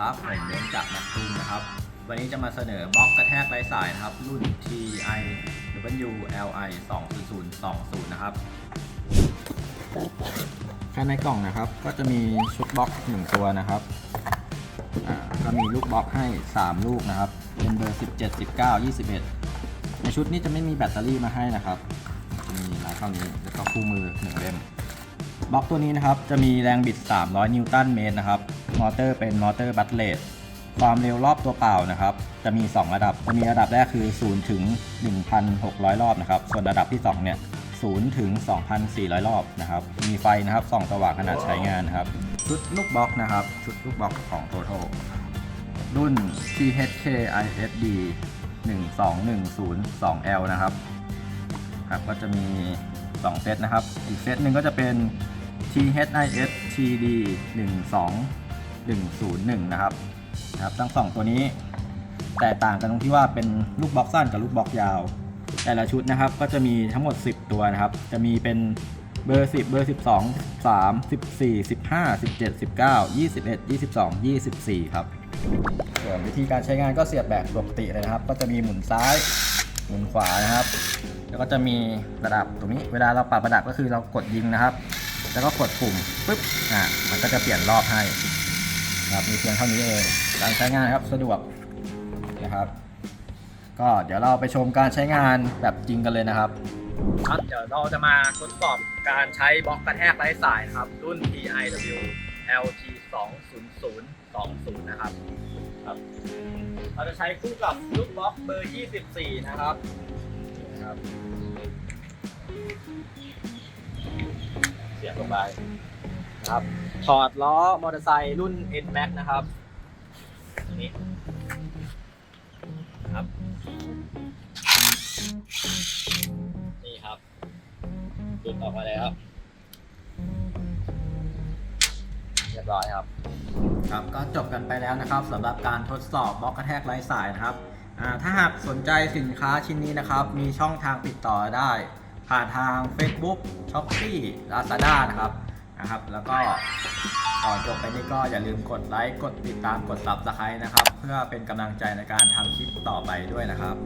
ครับผมเบนจากแมคทูมนะครับ วันนี้จะมาเสนอบล็อกกระแทกไร้สายนะครับ รุ่น TI W LI 20020 นะครับ ภายในกล่องนะครับ ก็จะมีชุดบล็อกหนึ่งตัวนะครับก็มีลูกบล็อกให้ 3 ลูกนะครับ เป็นเบอร์ 17 19 21 ในชุดนี้จะไม่มีแบตเตอรี่มาให้นะครับจะมีลาเท่านี้ แล้วก็คู่มือหนึ่งเล่ม บล็อกตัวนี้นะครับ จะมีแรงบิด 300 นิวตันเมตรนะครับ มอเตอร์เป็นมอเตอร์บัตเลตความเร็วรอบตัวเปล่านะครับ จะมี 2 ระดับ จะมีระดับแรกคือ 0 ถึง 1,600 รอบนะครับ ส่วนระดับที่ 2 เนี่ย 0 ถึง 2,400 รอบนะครับ มีไฟนะครับส่องสว่างขนาดใช้งานนะครับ ชุดลูกบล็อกนะครับ ชุดลูกบล็อกของ Total รุ่น THK ISD 12102 2L นะครับครับ ก็จะมี 2 เซตนะครับ อีกเซตหนึ่งก็จะเป็น THIS TD 12101 นะครับนะครับ ทั้งสองตัวนี้แตกต่างกันตรงที่ว่าเป็นลูกบล็อกสั้นกับลูกบล็อกยาว แต่ละชุดนะครับก็จะมีทั้งหมด 10 ตัวนะครับ จะมีเป็นเบอร์ 10 เบอร์ 12 3 14 15 17 19 21 22 24 ครับ ส่วนวิธีการใช้งานก็เสียบแบบปกติเลยนะครับ ก็จะมีหมุนซ้ายหมุนขวานะครับ แล้วก็จะมีระดับตรงนี้ เวลาเราปรับระดับก็คือเรากดยิงนะครับ แล้วก็กดปุ่มปุ๊บอ่ามันก็จะเปลี่ยนรอบให้ครับมีเพียงเท่านี้เองการใช้งานครับสะดวกนะครับ ก็เดี๋ยวเราไปชมการใช้งานแบบจริงกันเลยนะครับครับเดี๋ยวเราจะมาทดสอบการใช้บล็อกกระแทกไร้สายครับ รุ่น TIW LT 20020 นะครับครับ เราจะใช้คู่กับลูกบล็อกเบอร์ 24 นะครับนะครับ ไปนะครับถอดล้อมอเตอร์ไซค์รุ่น N Max นะครับนนี้นะครับ นี่ครับหลุดออกมาแล้วเรียบร้อยครับ ครับก็จบกันไปแล้วนะครับสำหรับการทดสอบบล็อกกระแทกไร้สายนะครับถ้าหากสนใจสินค้าชิ้นนี้นะครับ มีช่องทางติดต่อได้ ผ่านทาง Facebook s h o p e e Lazada นะครับนะครับ แล้วก็ก่อนจบไปนี้ก็อย่าลืมกดไลค์กดติดตามกด Subscribe นะครับ เพื่อเป็นกำลังใจในการทำคลิปต่อไปด้วยนะครับ